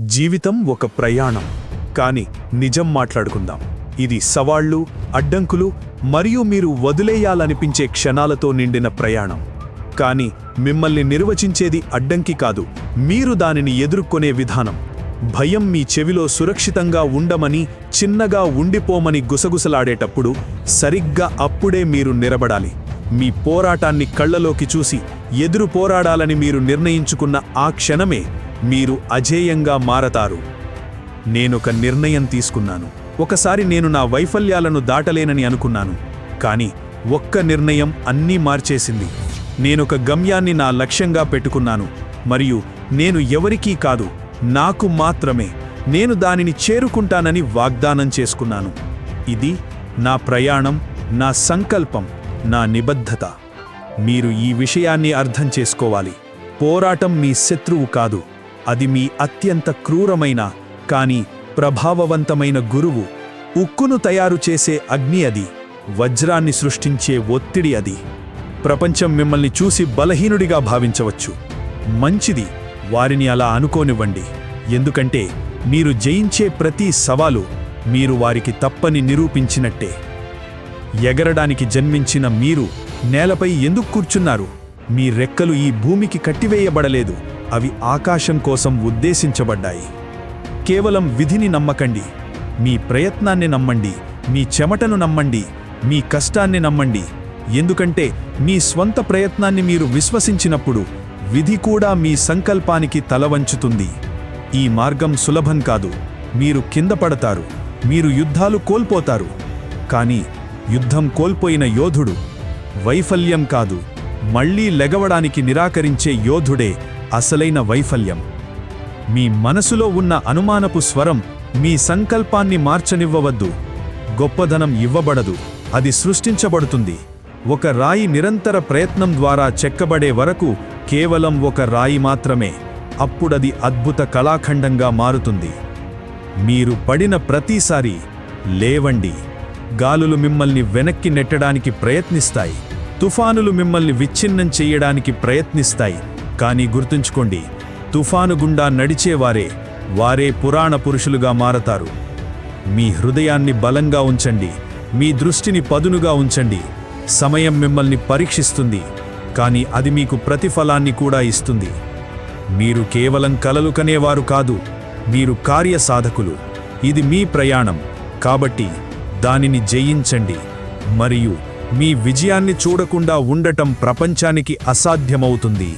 జీవితం ఒక ప్రయాణం. కాని నిజం మాట్లాడుకుందాం. ఇది సవాళ్ళు అడ్డంకులు మరియు మీరు వదిలేయాలనిపించే క్షణాలతో నిండిన ప్రయాణం. కాని మిమ్మల్ని నిర్వచించేది అడ్డంకి కాదు. మీరు దానిని ఎదుర్కొనే విధానం. భయం మీ చెవిలో సురక్షితంగా ఉండమని చిన్నగా ఉండిపోమని గుసగుసలాడేటప్పుడు సరిగ్గా అప్పుడే మీరు నిలబడాలి. మీ పోరాటాన్ని కళ్ళలోకి చూసి ఎదురు పోరాడాలని మీరు నిర్ణయించుకున్న ఆ క్షణమే మీరు అజేయంగా మారతారు. నేనొక నిర్ణయం తీసుకున్నాను. ఒకసారి నేను నా వైఫల్యాలను దాటలేనని అనుకున్నాను. కానీ ఒక్క నిర్ణయం అన్నీ మార్చేసింది. నేనొక గమ్యాన్ని నా లక్ష్యంగా పెట్టుకున్నాను. మరియు నేను ఎవరికీ కాదు నాకు మాత్రమే. నేను దానిని చేరుకుంటానని వాగ్దానం చేసుకున్నాను. ఇది నా ప్రయాణం నా సంకల్పం నా నిబద్ధత. మీరు ఈ విషయాన్ని అర్థం చేసుకోవాలి. పోరాటం మీ శత్రువు కాదు. అది మీ అత్యంత క్రూరమైన కాని ప్రభావవంతమైన గురువు. ఉక్కును తయారు చేసే అగ్ని అది. వజ్రాన్ని సృష్టించే ఒత్తిడి అది. ప్రపంచం మిమ్మల్ని చూసి బలహీనుడిగా భావించవచ్చు. మంచిది. వారిని అలా అనుకోనివ్వండి. ఎందుకంటే మీరు జయించే ప్రతి సవాలు మీరు వారికి తప్పని నిరూపించినట్టే. ఎగరడానికి జన్మించిన మీరు నేలపై ఎందుకు కూర్చున్నారు? మీ రెక్కలు ఈ భూమికి కట్టివేయబడలేదు. అవి ఆకాశం కోసం ఉద్దేశించబడ్డాయి. కేవలం విధిని నమ్మకండి. మీ ప్రయత్నాన్ని నమ్మండి. మీ చెమటను నమ్మండి. మీ కష్టాన్ని నమ్మండి. ఎందుకంటే మీ స్వంత ప్రయత్నాన్ని మీరు విశ్వసించినప్పుడు విధి కూడా మీ సంకల్పానికి తలవంచుతుంది ఈ మార్గం సులభం కాదు. మీరు కింద పడతారు. మీరు యుద్ధాలు కోల్పోతారు. కానీ యుద్ధం కోల్పోయిన యోధుడు వైఫల్యం కాదు. మళ్ళీ లెగవడానికి నిరాకరించే యోధుడే అసలైన వైఫల్యం. మీ మనసులో ఉన్న అనుమానపు స్వరం మీ సంకల్పాన్ని మార్చనివ్వవద్దు. గొప్పధనం ఇవ్వబడదు. అది సృష్టించబడుతుంది. ఒక రాయి నిరంతర ప్రయత్నం ద్వారా చెక్కబడే వరకు కేవలం ఒక రాయి మాత్రమే. అప్పుడది అద్భుత కళాఖండంగా మారుతుంది. మీరు పడిన ప్రతిసారి లేవండి. గాలులు మిమ్మల్ని వెనక్కి నెట్టడానికి ప్రయత్నిస్తాయి. తుఫానులు మిమ్మల్ని విచ్ఛిన్నం చేయడానికి ప్రయత్నిస్తాయి. కానీ గుర్తుంచుకోండి తుఫాను గుండా నడిచేవారే వారే పురాణ పురుషులుగా మారతారు. మీ హృదయాన్ని బలంగా ఉంచండి మీ దృష్టిని పదునుగా ఉంచండి. సమయం మిమ్మల్ని పరీక్షిస్తుంది కానీ అది మీకు ప్రతిఫలాన్ని కూడా ఇస్తుంది. మీరు కేవలం కలలు కనేవారు కాదు మీరు కార్యసాధకులు ఇది మీ ప్రయాణం కాబట్టి దానిని జయించండి. మరియు మీ విజయాన్ని చూడకుండా ఉండటం ప్రపంచానికి అసాధ్యమవుతుంది.